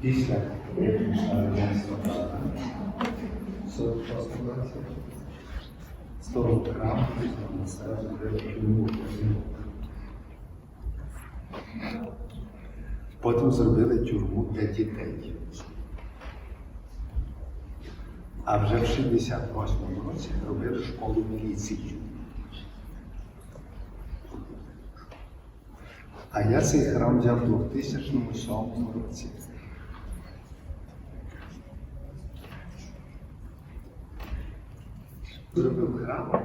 Після храму на. Потім зробили тюрму для дітей. А вже в 68-му році робили школу міліції. А я цей храм взяв у 2007 році. Зробив храм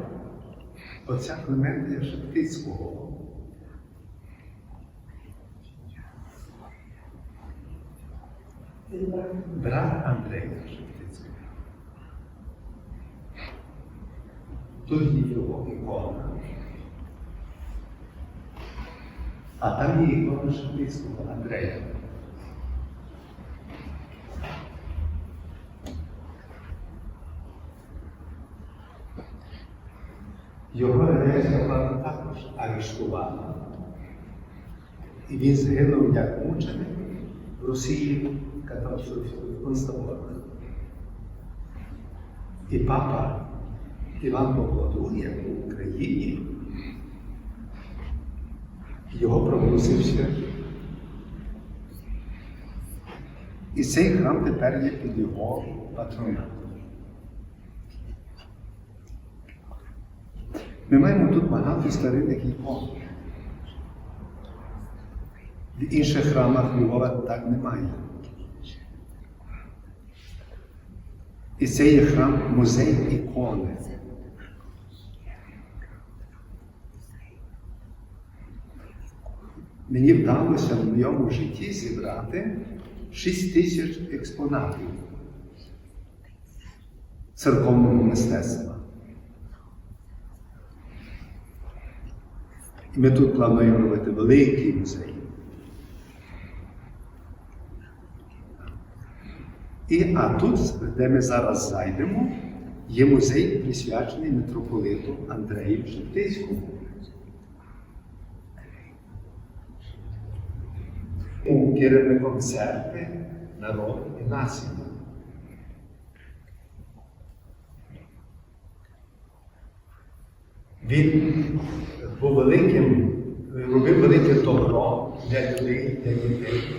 отця Клементія Шептицького. Брат Андрея Шептицького. Тут його ікона. А там є ікона Шептицького Андрея. Його радянська влада також арештувала. І він загинув як мученик в Росії в концтаборах. І папа Іван Павло II в Україні його проголосив святим. І цей храм тепер є під його патронатом. Ми маємо тут багато старинних ікон. В інших храмах Львова так немає. І це є храм музей ікони. Мені вдалося в моєму житті зібрати 6 тисяч експонатів церковного мистецтва. І ми тут плануємо робити великий музей. І, а тут, де ми зараз зайдемо, є музей, присвячений митрополиту Андрею Шептицькому. У керівником церкви, народу і нації. Він був великим, робив велике добро для людей, для дітей.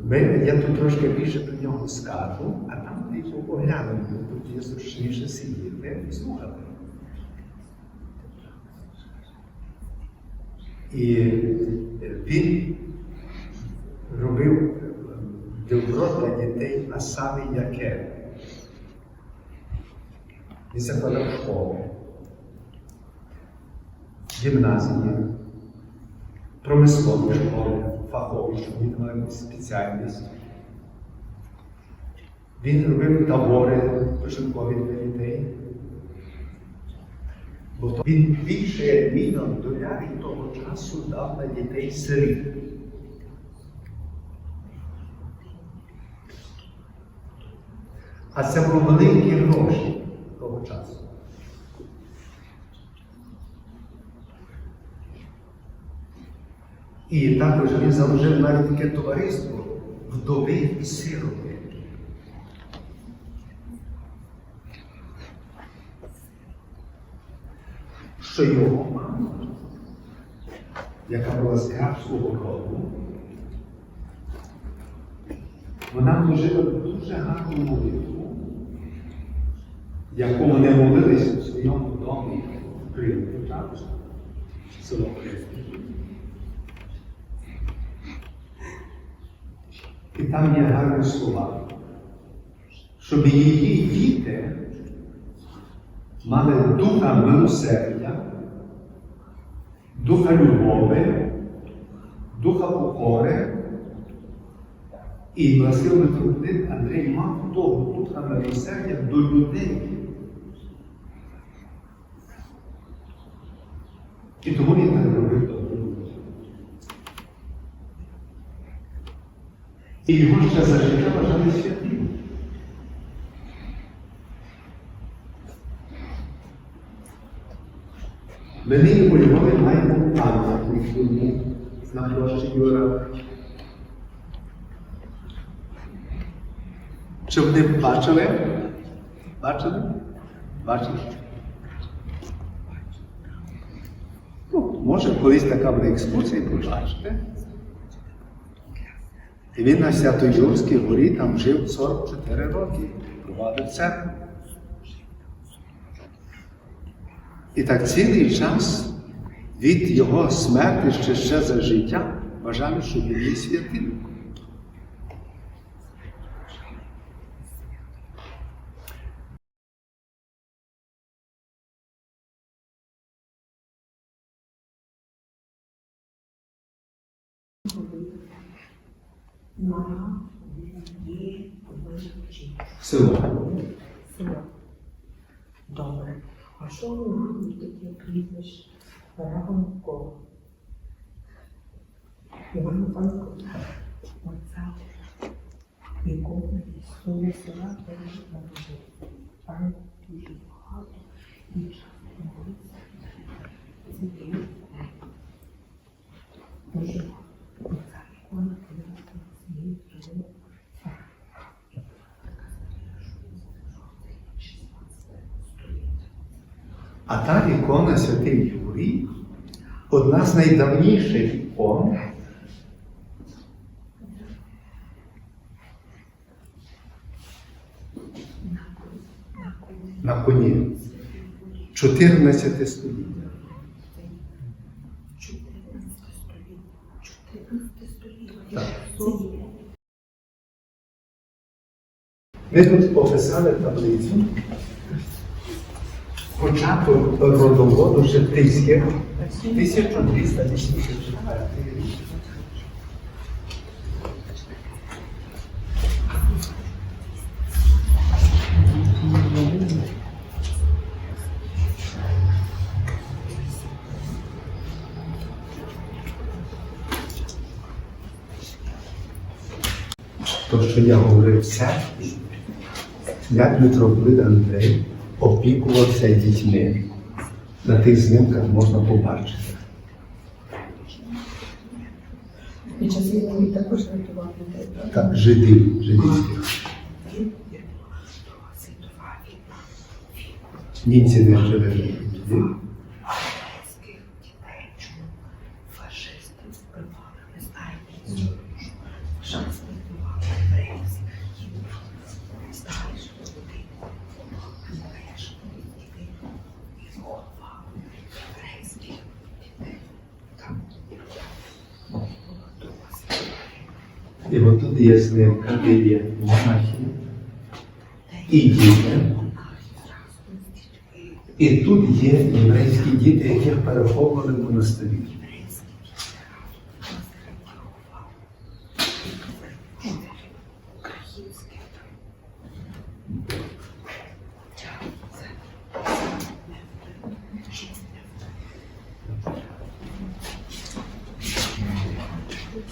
Ми, я тут трошки більше про нього скажу, а там типу оглянемо, тут є зручніше сидіти і слухати. І він робив добро для дітей, а саме яке. Він закладав школи, гімназії, промислові школи, фахові, він мав спеціальність. Він робив табори початкові для дітей. Бо він більше мільйон долярів того часу дав на дітей сиріт. А це були великі гроші того часу. І також він заложив навіть таке товариство вдови і сироти. Що його мама, яка була з графського роду, вона вложила дуже гарну молитву, яку вони молилися в своєму домі в Криму, село Криму. І там є гарні слова, щоб її діти мали духа милосердя, духа любові, духа покори. І власне митрополит Андрій мав того духа милосердя до людей. І тому він так робив добру. І його ще за життя вважали святим. Ми нині у Львові маємо пам'ятник на площі Юра. Чи вони бачили? Бачили? Бачили? Ну, може, колись така буде екскурсія, побачите. І він на Свято-Юрській горі там жив 44 роки, провадив церкву. І так цілий час від його смерті ще, ще за життя вважали, що він є святим. Село. Село. Добре. А що ви робите таке прізвище Равенко? Іван Іванко. Оце. Якого історії села теж народив. Там дуже багато і часто молиться. Це є. Дуже оця ікона пов'язана з цією живою А та ікона Святий Юрій одна з найдавніших ікон. На коні. 14 століття. 14 століття. 14 століття. Так. Це є. Ми тут описали таблицю. Початок родоводу 1284 рік. То, що я говорив церкві, як митрополит Андрей опікувався дітьми. На тих знімках можна побачити. Під час війни також рятували людей. Так, жидів, жидівських. Німці не жили жидів. Єврейських дітей. Чому фашисти вбивали? Не знаєте, що фашисти вбивали єврейських дітей. Знаєш, людей. Знаєш, дітей. І ховали єврейських дітей. Там І от тут є знимка, де є монахи і діти. І тут є єврейські діти, яких переховували в монастирі.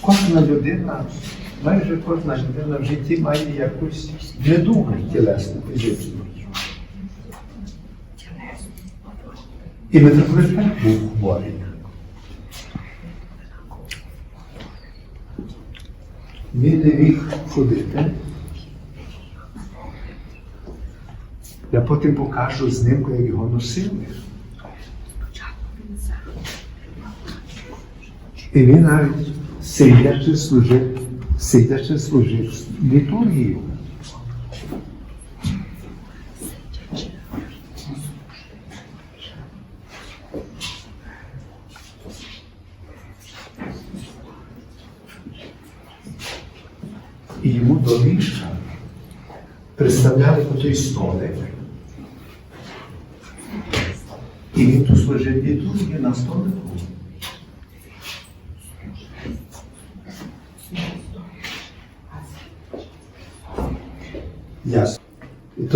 Кожна людина, майже кожна людина в житті має якусь недугу тілесну фізичну. І митрополит теж був хворий. Він не міг ходити. Я потім покажу знимку, як його носили. І він навіть сидячи служив, сидячи служив літургію. І йому до ліжка представляли по той столик. І він тут служив літургію на столику.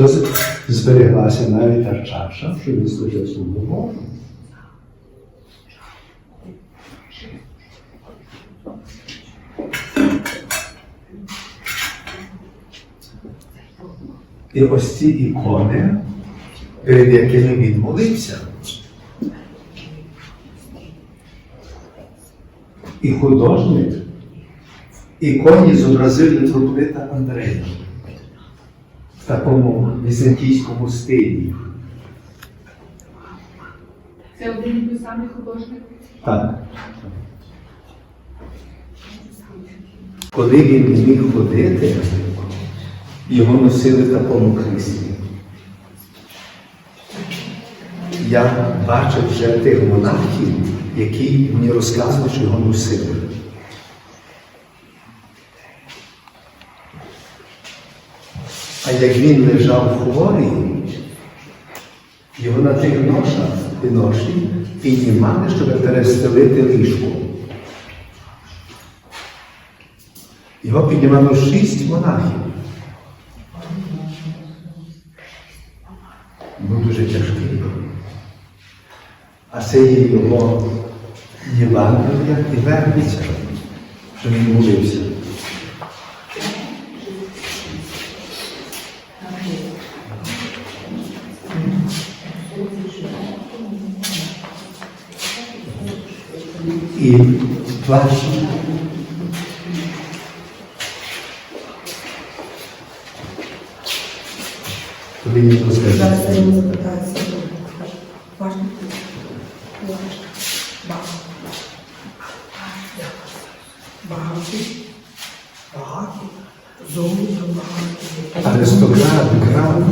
то збереглася навіть та чаша, що він служив слугу Божу. І ось ці ікони, перед якими він молився. І художник іконі зобразив митрополита Андрея такому візантійському стилі. Це один і той самий художник. Так. Коли він не міг ходити, його носили в такому кріслі. Я бачив вже тих монахів, які мені розказували, що його носили. А як він лежав хворий, його на тих ношах і ноші піднімали, щоб перестелити ліжко. Його піднімало шість монахів. Був дуже тяжкий. А це є його Євангелія і верниця, що він молився. tu ajuda. Tu me Aristocrado, grave.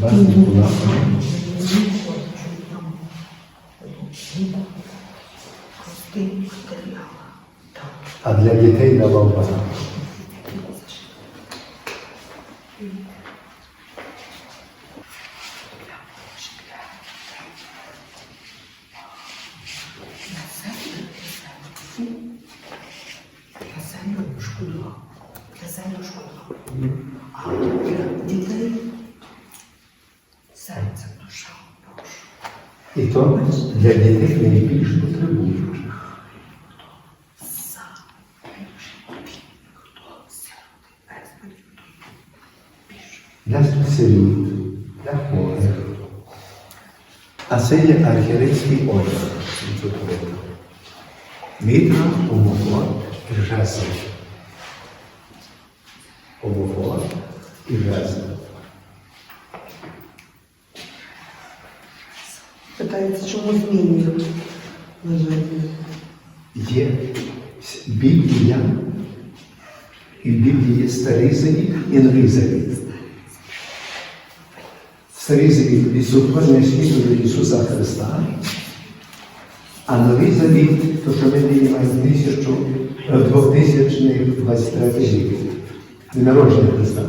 Basta pular. А для дітей давав себе шкода. Для себе шкода. А для дітей серце, душа. І то для дітей найбільш потребуючих. Для сиріт, для хворих. Є архірейський одяг. митрополита. Мітра, омофор і жезл. Омофор і жезл. Питається, чому змінюють? Є Біблія, і в Біблії є старий завіт і новий завіт. Старий завіт від сотворення світу до Ісуса Христа, а новий завіт, то що ми маємо тисячу, е, 2023 рік, народження Христа.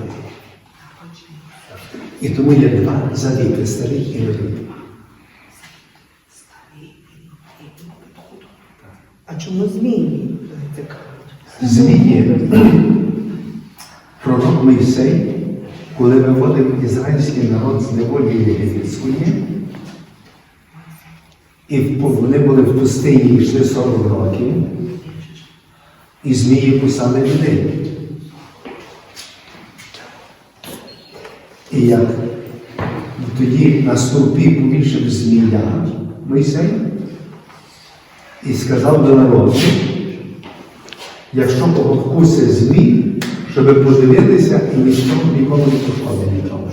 І тому є два завіти, старий і новий. А чому? Цікаво. Зміє пророк Мойсей, коли виводив ізраїльський народ з неволі єгипетської, і вони були в пустині йшли 40 років, і змії кусали людей. І як тоді на стовпі повішав змія Мойсей і сказав до народу, якщо кого вкусить змій, щоб подивитися і нічого нікому не пошкодить нічого.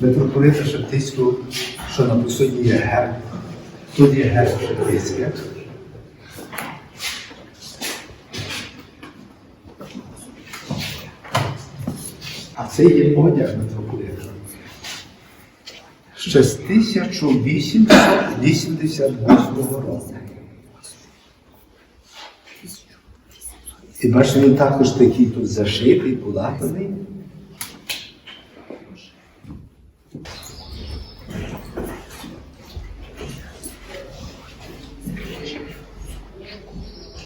Митрополита Шептицького, що на посуді є герб. Тут є герб Шептицьке. А це є одяг митрополита. Ще з 1888 року. І бачите, він також такий тут зашитий, полатаний.